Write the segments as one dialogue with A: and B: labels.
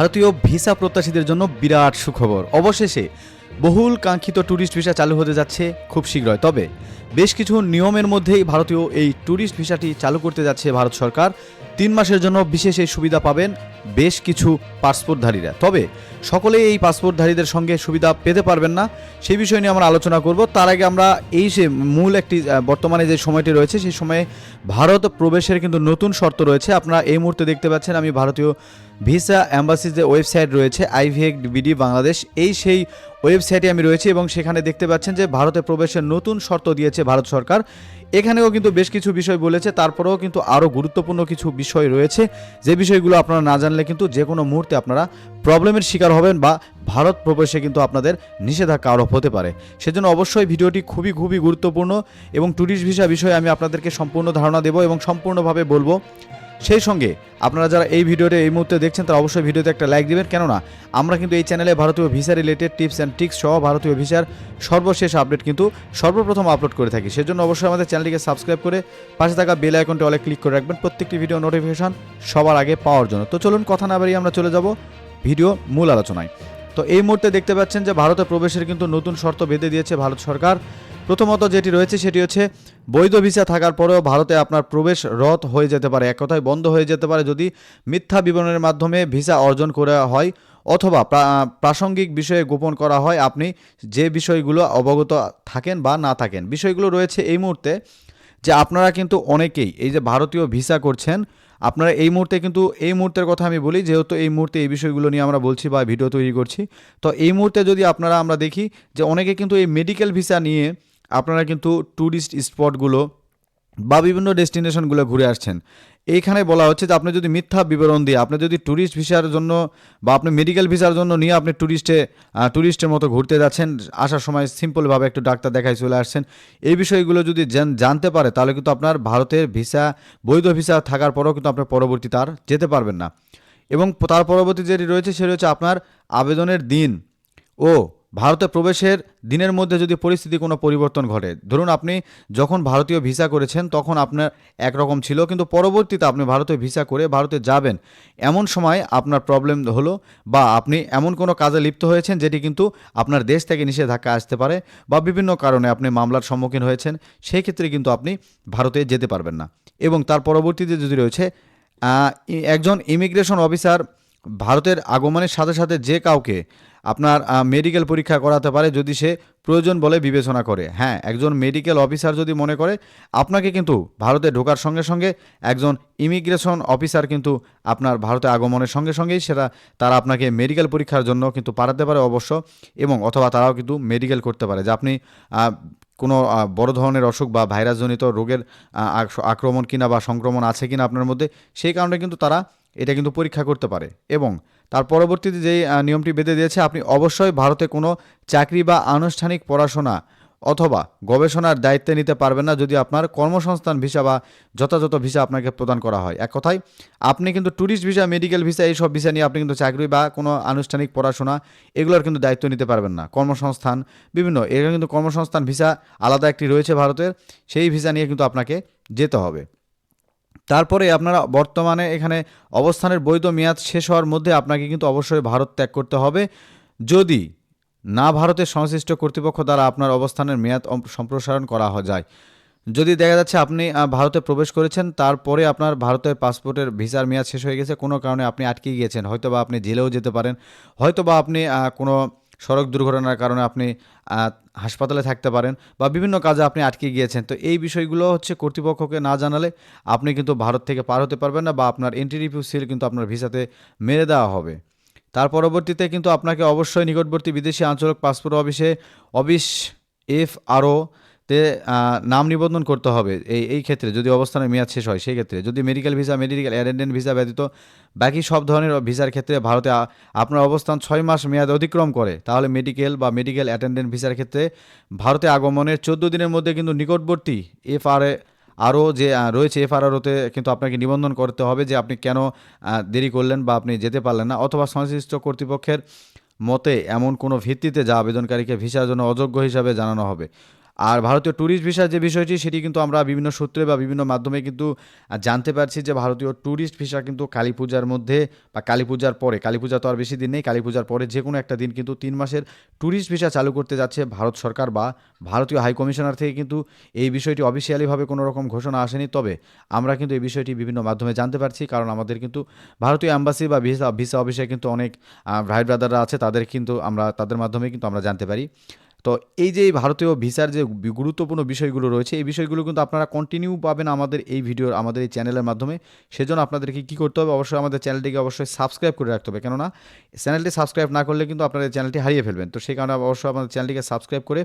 A: ভারতীয় ভিসা প্রত্যাশীদের জন্য বিরাট সুখবর। অবশেষে বহুল কাঙ্ক্ষিত ট্যুরিস্ট ভিসা চালু হতে যাচ্ছে খুব শীঘ্রই। তবে বেশ কিছু নিয়মের মধ্যেই ভারতীয় এই ট্যুরিস্ট ভিসাটি চালু করতে যাচ্ছে ভারত সরকার। তিন মাসের জন্য বিশেষ এই সুবিধা পাবেন বেশ কিছু পাসপোর্টধারীরা। তবে সকলে এই পাসপোর্টধারীদের সঙ্গে সুবিধা পেতে পারবেন না। সেই বিষয় নিয়ে আমরা আলোচনা করব। তার আগে আমরা এই যে মূল একটি বর্তমানে যে সময়টি রয়েছে, সেই সময়ে ভারত প্রবেশের কিন্তু নতুন শর্ত রয়েছে। আপনারা এই মুহূর্তে দেখতে পাচ্ছেন আমি ভারতীয় ভিসা অ্যাম্বাসির যে ওয়েবসাইট রয়েছে আইভিএক বিডি বাংলাদেশ। এই সেই ওয়েবসাইটে আমি রয়েছি এবং সেখানে দেখতে পাচ্ছেন যে ভারতে প্রবেশের নতুন শর্ত দিয়েছে ভারত সরকার। এখানেও কিন্তু বেশ কিছু বিষয় বলেছে, তারপরেও কিন্তু আরও গুরুত্বপূর্ণ কিছু বিষয় রয়েছে। যে বিষয়গুলো আপনারা না জানলে কিন্তু যে কোনো মুহূর্তে আপনারা প্রবলেমের শিকার হবেন বা ভারত প্রবেশে কিন্তু আপনাদের নিষেধাজ্ঞা আরোপ হতে পারে। সেজন্য অবশ্যই ভিডিওটি খুবই খুবই গুরুত্বপূর্ণ এবং ট্যুরিস্ট ভিসা বিষয়ে আমি আপনাদেরকে সম্পূর্ণ ধারণা দেবো এবং সম্পূর্ণভাবে বলব। সেই সঙ্গে আপনারা যারা এই ভিডিওতে এই মুহূর্তে দেখছেন, তারা অবশ্যই ভিডিওতে একটা লাইক দিবেন। কেননা আমরা কিন্তু এই চ্যানেলে ভারতীয় visa related tips and tricks সহ ভারতীয় ভিসার সর্বশেষ আপডেট কিন্তু সর্বপ্রথম আপলোড করে থাকি। সেজন্য অবশ্যই আমাদের চ্যানেলটিকে সাবস্ক্রাইব করে পাশে থাকা বেল আইকনটি অলে ক্লিক করে রাখবেন। প্রত্যেকটি ভিডিও নোটিফিকেশান সবার আগে পাওয়ার জন্য। তো চলুন কথা না বাড়িয়ে আমরা চলে যাব ভিডিও মূল আলোচনায়। তো এই মুহূর্তে দেখতে পাচ্ছেন যে ভারতে প্রবেশের কিন্তু নতুন শর্ত বেঁধে দিয়েছে ভারত সরকার। প্রথমত যেটি রয়েছে সেটি হচ্ছে বৈধ ভিসা থাকার পরেও ভারতে আপনার প্রবেশ রদ হয়ে যেতে পারে। এক কথায় বন্ধ হয়ে যেতে পারে যদি মিথ্যা বিবরণের মাধ্যমে ভিসা অর্জন করা হয় অথবা প্রাসঙ্গিক বিষয়ে গোপন করা হয়, আপনি যে বিষয়গুলো অবগত থাকেন বা না থাকেন। বিষয়গুলো রয়েছে এই মুহূর্তে যে আপনারা কিন্তু অনেকেই এই যে ভারতীয় ভিসা করছেন, আপনারা এই মুহূর্তে কিন্তু এই মুহূর্তের কথা আমি বলি, যেহেতু এই মুহূর্তে এই বিষয়গুলো নিয়ে আমরা বলছি বা ভিডিও তৈরি করছি। তো এই মুহূর্তে যদি আপনারা আমরা দেখি যে অনেকে কিন্তু এই মেডিকেল ভিসা নিয়ে আপনারা কিন্তু ট্যুরিস্ট স্পটগুলো বা বিভিন্ন ডেস্টিনেশনগুলো ঘুরে আসছেন। এইখানে বলা হচ্ছে যে আপনি যদি মিথ্যা বিবরণ দিয়ে, আপনি যদি ট্যুরিস্ট ভিসার জন্য বা আপনি মেডিকেল ভিসার জন্য নিয়ে আপনি ট্যুরিস্টে ট্যুরিস্টের মতো ঘুরতে যাচ্ছেন, আসার সময় সিম্পলভাবে একটু ডাক্তার দেখায় চলে আসছেন, এই বিষয়গুলো যদি জান- জানতে পারে, তাহলে কিন্তু আপনার ভারতের ভিসা, বৈধ ভিসা থাকার পরেও কিন্তু আপনার পরবর্তী তার যেতে পারবেন না। এবং তার পরবর্তী যেটি রয়েছে, সেটি হচ্ছে আপনার আবেদনের দিন ও ভারতে প্রবেশের দিনের মধ্যে যদি পরিস্থিতি কোনো পরিবর্তন ঘটে, ধরুন আপনি যখন ভারতীয় ভিসা করেছেন, তখন আপনার একরকম ছিল, কিন্তু পরবর্তীতে আপনি ভারতে ভিসা করে ভারতে যাবেন, এমন সময় আপনার প্রবলেম হলো বা আপনি এমন কোনো কাজে লিপ্ত হয়েছেন যেটি কিন্তু আপনার দেশ থেকে নিষেধাজ্ঞা আসতে পারে বা বিভিন্ন কারণে আপনি মামলার সম্মুখীন হয়েছেন, সেই ক্ষেত্রে কিন্তু আপনি ভারতে যেতে পারবেন না। এবং তার পরবর্তীতে যদি রয়েছে একজন ইমিগ্রেশন অফিসার ভারতের আগমনের সাথে সাথে যে কাউকে আপনার মেডিকেল পরীক্ষা করাতে পারে যদি সে প্রয়োজন বলে বিবেচনা করে। হ্যাঁ একজন মেডিকেল অফিসার যদি মনে করে, আপনাকে কিন্তু ভারতে ঢোকার সঙ্গে সঙ্গে একজন ইমিগ্রেশন অফিসার কিন্তু আপনার ভারতে আগমনের সঙ্গে সঙ্গেই সেটা, তারা আপনাকে মেডিকেল পরীক্ষার জন্য কিন্তু পাঠাতে পারে অবশ্য এবং অথবা তারাও কিন্তু মেডিকেল করতে পারে। যে আপনি কোনো বড় ধরনের অসুখ বা ভাইরাসজনিত রোগের আক- আক্রমণ কিনা বা সংক্রমণ আছে কিনা আপনার মধ্যে, সেই কারণে কিন্তু তারা এটা কিন্তু পরীক্ষা করতে পারে। এবং তার পরবর্তীতে যেই নিয়মটি বেঁধে দিয়েছে, আপনি অবশ্যই ভারতে কোনো চাকরি বা আনুষ্ঠানিক পড়াশোনা অথবা গবেষণার দায়িত্বে নিতে পারবেন না যদি আপনার কর্মসংস্থান ভিসা বা যথাযথ ভিসা আপনাকে প্রদান করা হয়। এক কথায়, আপনি কিন্তু ট্যুরিস্ট ভিসা, মেডিকেল ভিসা এইসব ভিসা নিয়ে আপনি কিন্তু চাকরি বা কোনো আনুষ্ঠানিক পড়াশোনা এগুলোর কিন্তু দায়িত্ব নিতে পারবেন না। কর্মসংস্থান, বিভিন্ন এগুলো কিন্তু কর্মসংস্থান ভিসা আলাদা একটি রয়েছে ভারতের। সেই ভিসা নিয়ে কিন্তু আপনাকে যেতে হবে। তারপরে আপনারা বর্তমানে এখানে অবস্থানের বৈধ মেয়াদ শেষ হওয়ার মধ্যে আপনাকে কিন্তু অবশ্যই ভারত ত্যাগ করতে হবে। যদি না ভারতের সংশ্লিষ্ট কর্তৃপক্ষ দ্বারা আপনার অবস্থানের মেয়াদ সম্প্রসারণ করা যায়। যদি দেখা যাচ্ছে আপনি ভারতে প্রবেশ করেছেন, তারপরে আপনার ভারতের পাসপোর্টের ভিসার মেয়াদ শেষ হয়ে গেছে, কোনো কারণে আপনি আটকে গিয়েছেন। হয়তো বা আপনি জেলেও যেতে পারেন। হয়তো বা আপনি কোনো সড়ক দুর্ঘটনার কারণে আপনি হাসপাতালে থাকতে পারেন বা বিভিন্ন কাজে আপনি আটকে গিয়েছেন। তো এই বিষয়গুলো হচ্ছে কর্তৃপক্ষকে না জানালে আপনি কিন্তু ভারত থেকে পার হতে পারবেন না বা আপনার এন্ট্রি রিভিউ সিল কিন্তু আপনার ভিসাতে মেরে দেওয়া হবে। তার পরবর্তীতে কিন্তু আপনাকে অবশ্যই নিকটবর্তী বিদেশি আঞ্চলিক পাসপোর্ট অফিসে অফিস এফ আরও তে নাম নিবন্ধন করতে হবে এই এই ক্ষেত্রে যদি অবস্থানের মেয়াদ শেষ হয়, সেই ক্ষেত্রে। যদি medical visa medical attendant visa ব্যতীত বাকি সব ধরনের ভিসার ক্ষেত্রে ভারতে আপনার অবস্থান ছয় মাস মেয়াদ অতিক্রম করে, তাহলে মেডিকেল বা মেডিকেল অ্যাটেন্ডেন্ট ভিসার ক্ষেত্রে ভারতে আগমনের চোদ্দ দিনের মধ্যে কিন্তু নিকটবর্তী এফ আর আরও যে রয়েছে এফআরআরওতে কিন্তু আপনাকে নিবন্ধন করতে হবে যে আপনি কেন দেরি করলেন বা আপনি যেতে পারলেন না অথবা সংশ্লিষ্ট কর্তৃপক্ষের মতে এমন কোনো ভিত্তিতে যা আবেদনকারীকে ভিসার জন্য অযোগ্য হিসাবে জানানো হবে। আর ভারতীয় ট্যুরিস্ট ভিসার যে বিষয়টি, সেটি কিন্তু আমরা বিভিন্ন সূত্রে বা বিভিন্ন মাধ্যমে কিন্তু জানতে পারছি যে ভারতীয় ট্যুরিস্ট ভিসা কিন্তু কালী পূজার মধ্যে বা কালী পূজার পরে, কালী পূজা তো আর বেশি দিন নেই, কালী পূজার পরে যে কোনো একটা দিন কিন্তু তিন মাসের ট্যুরিস্ট ভিসা চালু করতে যাচ্ছে ভারত সরকার বা ভারতীয় হাই কমিশনার থেকে কিন্তু এই বিষয়টি অফিসিয়ালিভাবে কোনো রকম ঘোষণা আসেনি। তবে আমরা কিন্তু এই বিষয়টি বিভিন্ন মাধ্যমে জানতে পারছি, কারণ আমাদের কিন্তু ভারতীয় অ্যাম্বাসি বা ভিসা ভিসা অফিসে কিন্তু অনেক ভাই ব্রাদাররা আছে, তাদের কিন্তু আমরা, তাদের মাধ্যমে কিন্তু আমরা জানতে পারি। তো এই যে ভারতীয় ভিসার যে গুরুত্বপূর্ণ বিষয়গুলো রয়েছে, এই বিষয়গুলো কিন্তু আপনারা কন্টিনিউ পাবেন আমাদের এই ভিডিও আমাদের এই চ্যানেলের মাধ্যমে। সেজন্য আপনাদেরকে কী করতে হবে? অবশ্যই আমাদের চ্যানেলটিকে অবশ্যই সাবস্ক্রাইব করে রাখতে হবে। কেননা, চ্যানেলটি সাবস্ক্রাইব না করলে কিন্তু আপনারা এই চ্যানেলটি হারিয়ে ফেলবেন। তো সেই কারণে অবশ্যই আমাদের চ্যানেলটিকে সাবস্ক্রাইব করে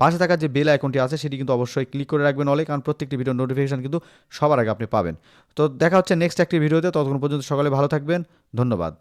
A: পাশে থাকা যে বেল আইকনটি আছে, সেটি কিন্তু অবশ্যই ক্লিক করে রাখবেন অলে কারণ প্রত্যেকটি ভিডিও নোটিফিকেশন কিন্তু সবার আগে আপনি পাবেন। তো দেখা হচ্ছে নেক্সট একটি ভিডিওতে ততক্ষণ পর্যন্ত সকালে ভালো থাকবেন। ধন্যবাদ।